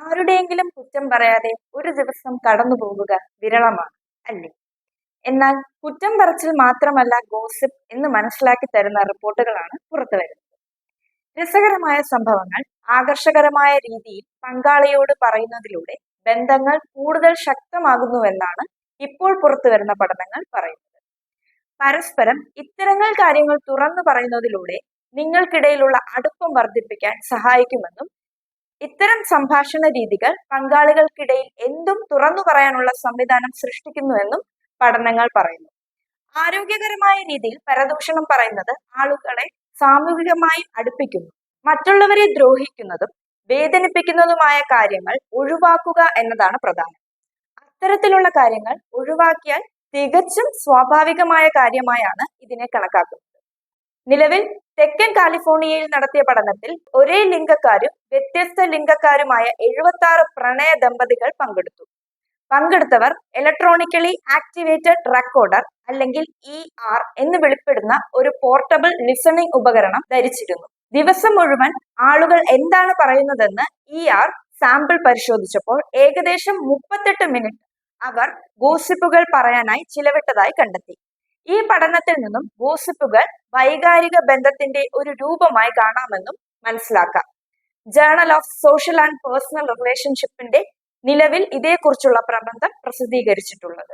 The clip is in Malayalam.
ആരുടെയെങ്കിലും കുറ്റം പറയാതെ ഒരു ദിവസം കടന്നു പോവുക വിരളമാണ് അല്ലേ? എന്നാൽ കുറ്റം പറച്ചിൽ മാത്രമല്ല ഗോസിപ്പ് എന്ന് മനസ്സിലാക്കി തരുന്ന റിപ്പോർട്ടുകളാണ് പുറത്തു വരുന്നത്. രസകരമായ സംഭവങ്ങൾ ആകർഷകരമായ രീതിയിൽ പങ്കാളിയോട് പറയുന്നതിലൂടെ ബന്ധങ്ങൾ കൂടുതൽ ശക്തമാകുന്നുവെന്നാണ് ഇപ്പോൾ പുറത്തു വരുന്ന പഠനങ്ങൾ പറയുന്നത്. പരസ്പരം ഇത്തരങ്ങൾ കാര്യങ്ങൾ തുറന്നു പറയുന്നതിലൂടെ നിങ്ങൾക്കിടയിലുള്ള അടുപ്പം വർദ്ധിപ്പിക്കാൻ സഹായിക്കുമെന്നും ഇത്തരം സംഭാഷണ രീതികൾ പങ്കാളികൾക്കിടയിൽ എന്തും തുറന്നു പറയാനുള്ള സംവിധാനം സൃഷ്ടിക്കുന്നുവെന്നും പഠനങ്ങൾ പറയുന്നു. ആരോഗ്യകരമായ രീതിയിൽ പരദൂഷണം പറയുന്നത് ആളുകളെ സാമൂഹികമായി അടുപ്പിക്കുന്നു. മറ്റുള്ളവരെ ദ്രോഹിക്കുന്നതും വേദനിപ്പിക്കുന്നതുമായ കാര്യങ്ങൾ ഒഴിവാക്കുക എന്നതാണ് പ്രധാനം. അത്തരത്തിലുള്ള കാര്യങ്ങൾ ഒഴിവാക്കിയാൽ തികച്ചും സ്വാഭാവികമായ കാര്യമായാണ് ഇതിനെ കണക്കാക്കുന്നത്. നിലവിൽ തെക്കൻ കാലിഫോർണിയയിൽ നടത്തിയ പഠനത്തിൽ ഒരേ ലിംഗക്കാരും വ്യത്യസ്ത ലിംഗക്കാരുമായ എഴുപത്തി ആറ് പ്രണയ ദമ്പതികൾ പങ്കെടുത്തു. പങ്കെടുത്തവർ ഇലക്ട്രോണിക്കലി ആക്ടിവേറ്റഡ് റെക്കോർഡർ അല്ലെങ്കിൽ ഇ ആർ എന്ന് വെളിപ്പെടുന്ന ഒരു പോർട്ടബിൾ ലിസണിംഗ് ഉപകരണം ധരിച്ചിരുന്നു. ദിവസം മുഴുവൻ ആളുകൾ എന്താണ് പറയുന്നതെന്ന് ഇ ആർ സാമ്പിൾ പരിശോധിച്ചപ്പോൾ ഏകദേശം മുപ്പത്തെട്ട് മിനിറ്റ് അവർ ഗോസിപ്പുകൾ പറയാനായി ചിലവിട്ടതായി കണ്ടെത്തി. ഈ പഠനത്തിൽ നിന്നും ഗോസിപ്പുകൾ വൈകാരിക ബന്ധത്തിന്റെ ഒരു രൂപമായി കാണാമെന്നും മനസ്സിലാക്കാം. Journal of social and personal റിലേഷൻഷിപ്പിന്റെ നിലവിൽ ഇതേക്കുറിച്ചുള്ള പ്രബന്ധം പ്രസിദ്ധീകരിച്ചിട്ടുള്ളത്.